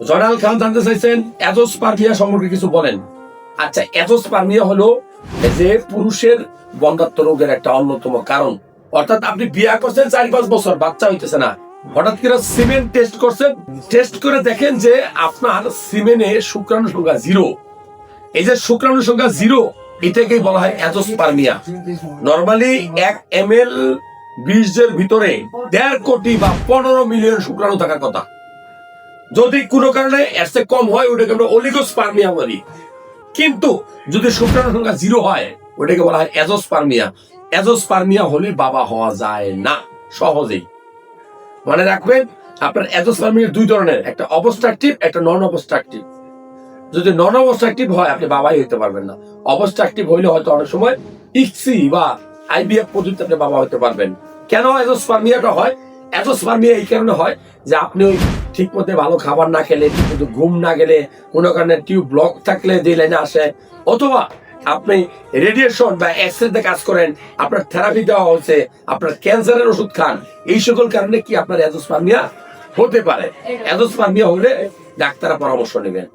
জয়নাল খান জানতে চাইছেন অ্যাজোস্পার্মিয়া সম্পর্কে কিছু বলেন। আচ্ছা অ্যাজোস্পার্মিয়া হলো যে পুরুষের বন্ধাত্ম রোগের একটা অন্যতম কারণ। অর্থাৎ আপনি বিয়া করছেন চার পাঁচ বছর, বাচ্চা হইতেছে না। হঠাৎ করে সিমেন্ট টেস্ট করছেন টেস্ট করে দেখেন যে আপনার সিমেনে শুক্রাণু সংখ্যা জিরো এই যে শুক্রাণু সংখ্যা জিরো এটাকেই বলা হয় অ্যাজোস্পার্মিয়া নর্মালি এক এম এল বীজের ভিতরে দেড় কোটি বা পনেরো মিলিয়ন শুক্রাণু থাকার কথা। যদি কোনো কারণে এর চেয়ে কম হয়, ওটাকে আমরা অলিগোস্পার্মিয়া বলি। কিন্তু যদি শুক্রাণু সংখ্যা জিরো হয়, ওটাকে বলা হয় অ্যাজোস্পার্মিয়া অ্যাজোস্পার্মিয়া হলে বাবা হওয়া যায় না, সহজেই। মনে রাখবেন, আপনার অ্যাজোস্পার্মিয়া দুই ধরনের, একটা অবস্ট্রাকটিভ একটা নন অবস্ট্রাকটিভ যদি নন অবস্ট্রাকটিভ হয়, আপনি বাবাই হইতে পারবেন না। অবস্ট্রাকটিভ হইলে হয়তো অনেক সময় ইক্সি বা আইবিএফ পদ্ধতিতে আপনি বাবা হতে পারবেন। কেন অ্যাজোস্পার্মিয়াটা হয়? অ্যাজোস্পার্মিয়া এই কারণে হয় যে আপনি ওই ঠিক মতো ভালো খাবার না খেলে ঠিক মতো ঘুম না গেলে কোনো কারণে টিউব ব্লক থাকলে যে লাইনে আসে। অথবা আপনি রেডিয়েশন বা এক্সরেতে কাজ করেন আপনার থেরাপি দেওয়া হচ্ছে আপনার ক্যান্সারের ওষুধ খান এই সকল কারণে কি আপনার এজোস্পার্মিয়া হতে পারে? এজোস্পার্মিয়া হলে ডাক্তাররা পরামর্শ নেবেন।